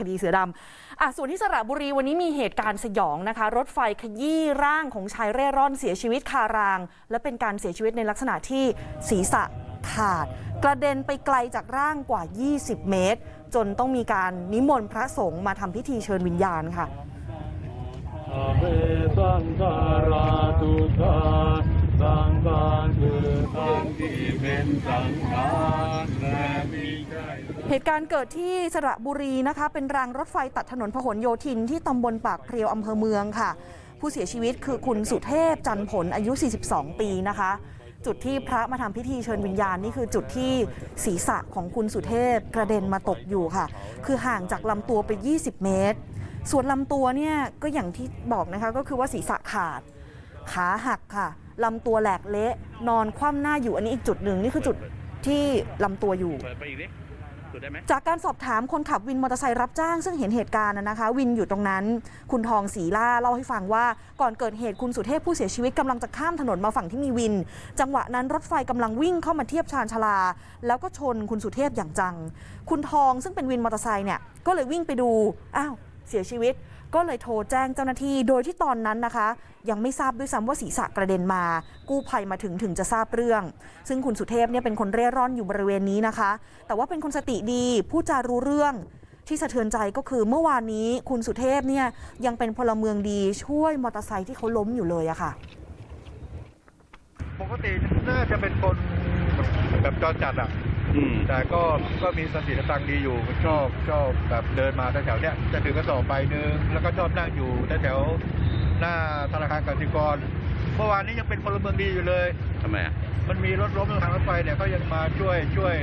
คดีเสือดำอะส่วนที่สระบุรีวันนี้มีเหตุการณ์สยองนะคะ รถไฟขยี้ร่างของชายเร่ร่อนเสียชีวิตคาราง และเป็นการเสียชีวิตในลักษณะที่ศีรษะขาด กระเด็นไปไกลจากร่างกว่า 20 เมตร จนต้องมีการนิมนต์พระสงฆ์มาทำพิธีเชิญวิญญาณค่ะอเวสังขา เหตุการณ์เกิดที่สระบุรีนะคะ เป็นรางรถไฟตัดถนนพหลโยธินที่ตำบลปากเพลียวอำเภอเมืองค่ะ ผู้เสียชีวิตคือคุณสุเทพจันผลอายุ 42 ปีนะคะ จุดที่พระมาทำพิธีเชิญวิญญาณนี่คือจุดที่ศีรษะของคุณสุเทพกระเด็นมาตกอยู่ค่ะ คือห่างจากลำตัวไป 20 เมตร ส่วนลำตัวเนี่ยก็อย่างที่บอกนะคะก็คือว่าศีรษะขาด ขาหักค่ะลำตัวแหลกเละนอนคว่ำหน้าอยู่อันนี้อีกจุดหนึ่งนี่คือจุดที่ลำตัวอยู่ จากการสอบถามคนขับวินมอเตอร์ไซค์รับจ้าง ซึ่งเห็นเหตุการณ์นะคะ วินอยู่ตรงนั้น คุณทองศรีล่าเล่าให้ฟังว่าก่อนเกิดเหตุคุณสุเทพผู้เสียชีวิตกำลังจะข้ามถนนมาฝั่งที่มีวิน จังหวะนั้นรถไฟกำลังวิ่งเข้ามาเทียบชานชาลา แล้วก็ชนคุณสุเทพอย่างจัง คุณทองซึ่งเป็นวินมอเตอร์ไซค์เนี่ยก็เลยวิ่งไปดูอ้าวเสียชีวิต ก็เลยโทรแจ้งเจ้าหน้าที่ โดยที่ตอนนั้นนะคะ ยังไม่ทราบด้วยซ้ำว่าศีรษะกระเด็นมา กู้ภัยมาถึงถึงจะทราบเรื่อง ซึ่งคุณสุเทพเนี่ยเป็นคนเร่ร่อนอยู่บริเวณนี้นะคะ แต่ว่าเป็นคนสติดีพูดจารู้เรื่องที่สะเทือนใจก็คือเมื่อวานนี้คุณสุเทพเนี่ยยังเป็นพลเมืองดีช่วยมอเตอร์ไซค์ที่เขาล้มอยู่เลยอะค่ะ ปกติน่าจะเป็นคนแบบจรจัดอะ อืม แต่ก็ก็มีสติสตังค์ดีอยู่ชอบชอบแบบเดินมาแถวๆเนี้ยจะถือกระสอบใบหนึ่งแล้วก็ชอบนั่งอยู่แถวๆหน้าธนาคารกสิกรเมื่อวานนี้ยังเป็นพลเมืองดีอยู่เลย ทำไมอะ มันมีรถล้มทางรถไฟเนี่ยก็ยังมาช่วยช่วย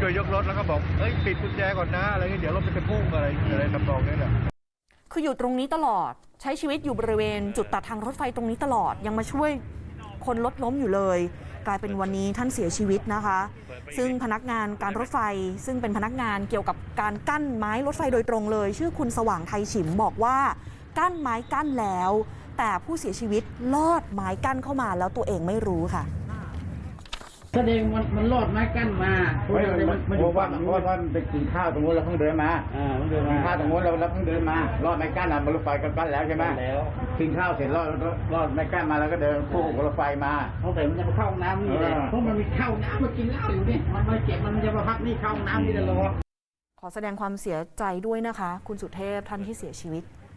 ช่วยยกรถแล้วก็บอกเอ้ยปิดกุญแจก่อนนะอะไรเงี้ยเดี๋ยวรถมันจะพุ่งอะไรอะไรทำนองนี้แหละ คืออยู่ตรงนี้ตลอดใช้ชีวิตอยู่บริเวณจุดตัดทางรถไฟตรงนี้ตลอดยังมาช่วยคนรถล้มอยู่เลย กลายเป็นวันนี้ท่านเสียชีวิตนะคะ ซึ่งพนักงานการรถไฟ ซึ่งเป็นพนักงานเกี่ยวกับการกั้นไม้รถไฟโดยตรงเลย ชื่อคุณสว่างไทยฉิมบอกว่า กั้นไม้กั้นแล้ว แต่ผู้เสียชีวิตลอดไม้กั้นเข้ามาแล้วตัวเองไม่รู้ค่ะ แสดงมันมันรอดไม้กั้นมาเพราะไม่ว่ามันมันมันอเพยู่ราะว่าฝั่งเพนู้ราะนว่ามันไปกินข้าวตรงนู้นเราเพิ่งเดินมาอ่ามันเดินกิมานข้าวตรงนู้นเราเราเพิ่งเดินมารอดไม้กั้นอะบนรถไฟกันกั้นแล้วใช่ไหมแล้วกินข้าวเสร็จรอดรอดไม้กั้นมาแล้วก็เดินคู่กับรถไฟมาเขาแต่มันจะมาเข้าห้องน้ำนี่แหละเออเพราะมันมีเข้าน้ำมากินเหล้าอยู่นี่มันมาเจ็บมันจะมาพักนี่เข้าห้องน้ำนี่ตลอดขอแสดงความเสียใจด้วยนะคะ คุณสุเทพท่านที่เสียชีวิต